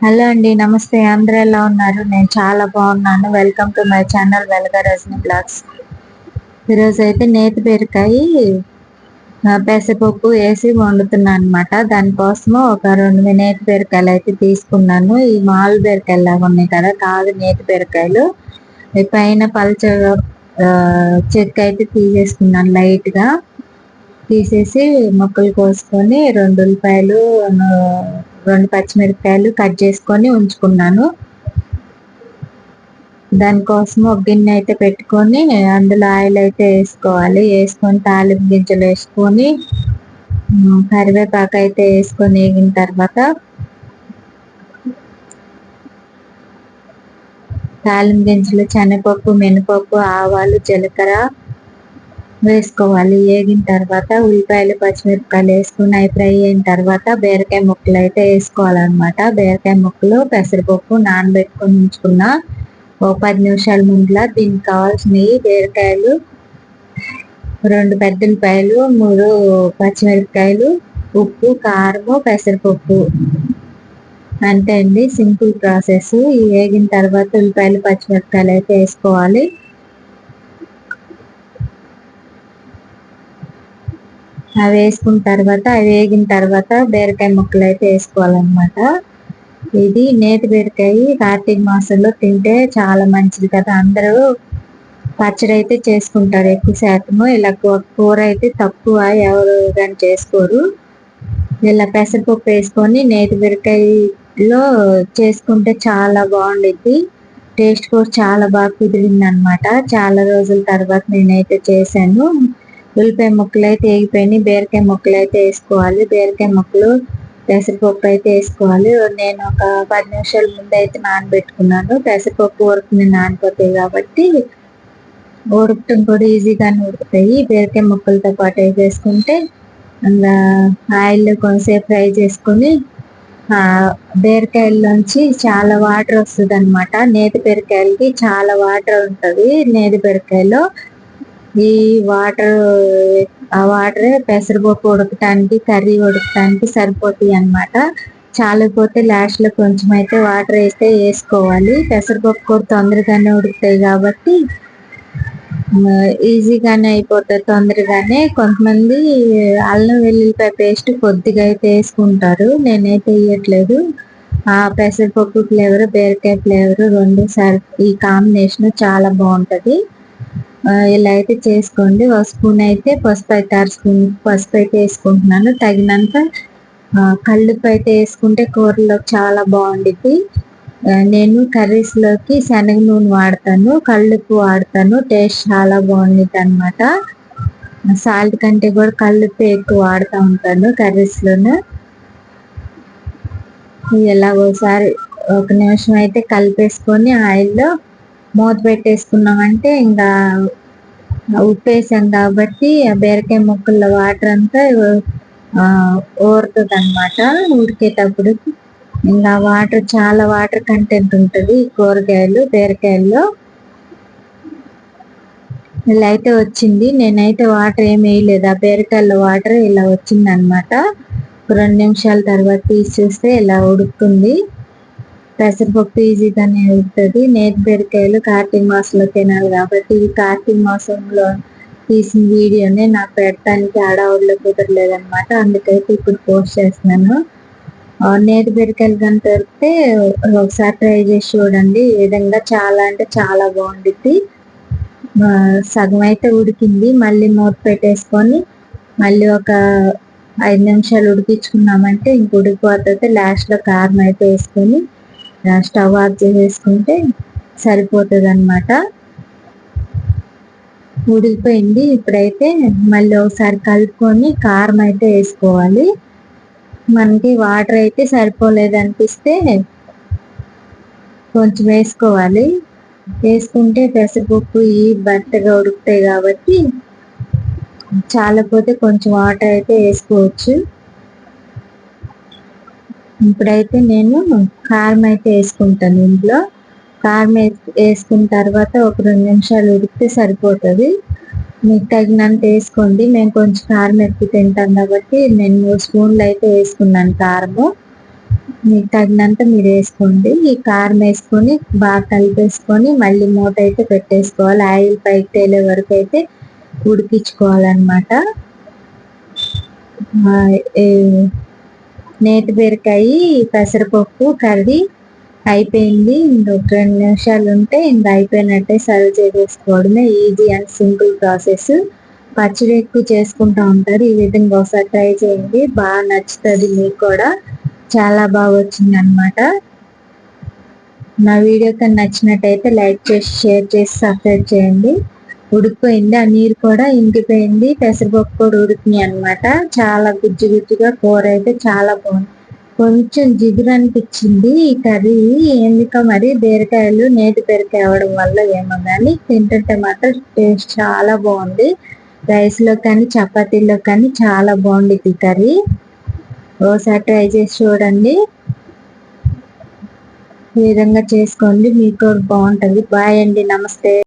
Hello అండి నమస్తే. అందరూ ఎలా ఉన్నారు? నేను చాలా బాగున్నాను. Welcome to my channel Velaga Rajani blogs ఈరోజు అయితే నేతి బీరకాయ పెసపప్పు పెసరపప్పు వేసి వండుతున్నాను అనమాట దానికోసము ఒక రెండు నేతి బీరకాయలు అయితే తీసుకున్నాను. ఈ మాల్ బీరకాయలు లాగా ఉన్నాయి కదా కాదు నేతి బీరకాయలు. పైన పల్చ చెక్క అయితే తీసేసుకున్నాను లైట్గా. తీసేసి ముక్కలు కోసుకొని రెండు ఉల్లిపాయలు రెండు పచ్చిమిరపకాయలు కట్ చేసుకొని ఉంచుకున్నాను. దానికోసం ఒక గిన్నె అయితే పెట్టుకొని అందులో ఆయిల్ అయితే వేసుకోవాలి. వేసుకొని తాలింపు గింజలు వేసుకొని కరివేపాకు అయితే వేసుకొని వేగిన తర్వాత తాలింపు గింజలు శనగపప్పు మినపప్పు ఆవాలు జీలకర్ర వేసుకోవాలి. వేగిన తర్వాత ఉల్లిపాయలు పచ్చిమిరపకాయలు వేసుకుని అవి ఫ్రై అయిన తర్వాత బీరకాయ ముక్కలు అయితే వేసుకోవాలన్నమాట. బీరకాయ ముక్కలు పెసరపప్పు నానబెట్టుకొని ఉంచుకున్న ఒక పది నిమిషాల ముందులా దీనికి కావాల్సినవి బీరకాయలు రెండు పెద్ద ఉల్లిపాయలు మూడు పచ్చిమిరపకాయలు ఉప్పు కారము పెసరపప్పు. అంతే అండి. Simple process. ఈ వేగిన తర్వాత ఉల్లిపాయలు పచ్చిమిరపకాయలు అయితే వేసుకోవాలి. అవి వేసుకున్న తర్వాత అవి వేగిన తర్వాత బీరకాయ ముక్కలు అయితే వేసుకోవాలన్నమాట. ఇది నేతి బీరకాయ కార్తీక మాసంలో తింటే చాలా మంచిది కదా. అందరూ పచ్చడి అయితే చేసుకుంటారు ఎక్కువ శాతము. ఇలా కూ- కూర అయితే తక్కువ ఎవరు కానీ చేసుకోరు. ఇలా పెసరపప్పు వేసుకొని నేతి బీరకాయలో చేసుకుంటే చాలా బాగుండిద్ది. టేస్ట్ కూడా చాలా బాగా కుదిరింది అనమాట చాలా రోజుల తర్వాత నేనైతే చేశాను. ఉల్లిపాయ ముక్కలు అయితే వేగిపోయినాయి. బీరకాయ ముక్కలు అయితే వేసుకోవాలి. బీరకాయ ముక్కలు పెసరపప్పు అయితే వేసుకోవాలి. నేను ఒక పది నిమిషాల ముందు అయితే నానబెట్టుకున్నాను. పెసరపప్పు ఉడుకుని నానిపోతాయి కాబట్టి ఉడకటం కూడా ఈజీగానే ఉడుకుతాయి. బీరకాయ ముక్కలతో పాటు వేసేసుకుంటే ఇంకా ఆయిల్ కొంతసేపు ఫ్రై చేసుకొని బీరకాయల్లోంచి చాలా వాటర్ వస్తుంది అనమాట నేతి బీరకాయలకి చాలా వాటర్ ఉంటుంది. నేతి బీరకాయలో ఈ వాటర్ ఆ వాటర్ పెసరపప్పు ఉడకటానికి కర్రీ ఉడకటానికి సరిపోతాయి అన్నమాట. చాలకపోతే లాస్ట్లో కొంచెం అయితే వాటర్ వేస్తే వేసుకోవాలి. పెసరపప్పు కూడా తొందరగానే ఉడుకుతాయి కాబట్టి ఈజీగానే అయిపోతుంది తొందరగానే. కొంతమంది అల్లం వెల్లుల్లిపాయ పేస్ట్ కొద్దిగా అయితే వేసుకుంటారు. నేనైతే వేయట్లేదు. ఆ పెసరపప్పు ఫ్లేవర్ బీరకాయ ఫ్లేవర్ రెండు సరి ఈ కాంబినేషన్ చాలా బాగుంటుంది. ఇలా అయితే చేసుకోండి. ఒక స్పూన్ అయితే పసుపు అయితే అర స్పూన్ పసుపు అయితే వేసుకుంటున్నాను. తగినంత ఆ, అయితే వేసుకుంటే కూరలో చాలా బాగుండిద్ది. నేను కర్రీస్లోకి శనగ నూనె వాడతాను కల్లుప్పు వాడతాను. టేస్ట్ చాలా బాగుండిద్ది అనమాట సాల్ట్ కంటే కూడా కల్లుప్పు ఎక్కువ వాడుతూ ఉంటాను కర్రీస్లోనూ. ఎలా ఇలా ఒకసారి ఒక నిమిషం అయితే కలిపేసుకొని ఆయిల్లో మూత పెట్టేసుకున్నామంటే ఇంకా ఉప్పేసాం కాబట్టి ఆ బీరకాయ ముక్కల్లో వాటర్ అంతా ఊరుతుంది అనమాట ఉడికేటప్పుడు. ఇంకా వాటర్ చాలా వాటర్ కంటెంట్ ఉంటుంది కూరగాయలు బీరకాయల్లో. ఇలా అయితే వచ్చింది. నేనైతే వాటర్ ఏమి వేయలేదు. ఆ బీరకాయల్లో వాటర్ ఇలా వచ్చింది అనమాట రెండు నిమిషాల తర్వాత తీసి చూస్తే ఇలా ఉడుకుతుంది. పెసరపప్పు ఈజీగానే ఉడుకుతుంది నేతి బీరకాయలు కార్తీక మాసంలో తినాలి కాబట్టి ఇది కార్తీక మాసంలో తీసిన వీడియోనే నాకు పెట్టడానికి ఆడవాళ్ళు కుదరలేదనమాట అందుకైతే ఇప్పుడు పోస్ట్ చేస్తున్నాను. ఆ, నేతి బీరకాయలు కానీ దొరికితే ఒకసారి ట్రై చేసి చూడండి. ఈ విధంగా చాలా అంటే చాలా బాగుండిద్ది. సగం అయితే ఉడికింది. మళ్ళీ మూత పెట్టేసుకొని మళ్ళీ ఒక ఐదు నిమిషాలు ఉడికించుకున్నామంటే ఇంక ఉడికిపోతుంది. లాస్ట్లో కారం అయితే వేసుకొని స్టవ్ ఆఫ్ చేసేసుకుంటే సరిపోతుంది అనమాట ఉడికిపోయింది. ఇప్పుడైతే మళ్ళీ ఒకసారి కలుపుకొని కారం అయితే వేసుకోవాలి. మనకి వాటర్ అయితే సరిపోలేదు అనిపిస్తే కొంచెం వేసుకోవాలి. వేసుకుంటే పెసరపప్పు ఈ బట్టగా ఉడుకుతాయి కాబట్టి చాలపోతే కొంచెం వాటర్ అయితే వేసుకోవచ్చు. ఇప్పుడైతే నేను కారం అయితే వేసుకుంటాను ఇంట్లో. కారం వేసుకున్న తర్వాత ఒక రెండు నిమిషాలు ఉడికితే సరిపోతుంది. మీకు తగినంత వేసుకోండి. మేము కొంచెం కారం ఎక్కువ తింటాం కాబట్టి నేను మూడు స్పూన్లు అయితే వేసుకున్నాను కారము. మీకు తగినంత మీరు వేసుకోండి. ఈ కారం వేసుకొని బాగా కలిపేసుకొని మళ్ళీ మూట అయితే పెట్టేసుకోవాలి. ఆయిల్ పైకి తేలే వరకు అయితే ఉడికించుకోవాలన్నమాట. నేతి బీరకాయ పెసరపప్పు కర్రీ అయిపోయింది. ఇంకొక రెండు నిమిషాలు ఉంటే ఇంక అయిపోయినట్టే సర్వ్ చేసేసుకోవడమే ఈజీ అండ్ సింపుల్ ప్రాసెస్. పచ్చడి ఎక్కువ చేసుకుంటూ ఉంటారు. ఈ విధంగా ఒకసారి ట్రై చేయండి. బాగా నచ్చుతుంది మీకు కూడా. చాలా బాగా వచ్చింది అనమాట నా వీడియో కానీ నచ్చినట్టయితే లైక్ చేసి షేర్ చేసి సబ్స్క్రైబ్ చేయండి. ఉడికిపోయింది ఆ నీరు కూడా ఇంకిపోయింది పెసరపప్పు కూడా ఉడికినాయి అనమాట చాలా గుజ్జు గుజ్జుగా కూర అయితే చాలా బాగుంది. కొంచెం జిగురు అనిపించింది ఈ కర్రీ. ఎందుకో మరి బీరకాయలు నేటి బీరకాయ అవ్వడం వల్ల ఏమో కానీ తింటుంటే మాత్రం టేస్ట్ చాలా బాగుంది. రైస్లో కానీ చపాతీలో కానీ చాలా బాగుంది ఈ కర్రీ. ఓసారి ట్రై చేసి చూడండి. ఈ విధంగా చేసుకోండి. మీకు కూడా బాగుంటుంది. బాయ్ అండి. నమస్తే.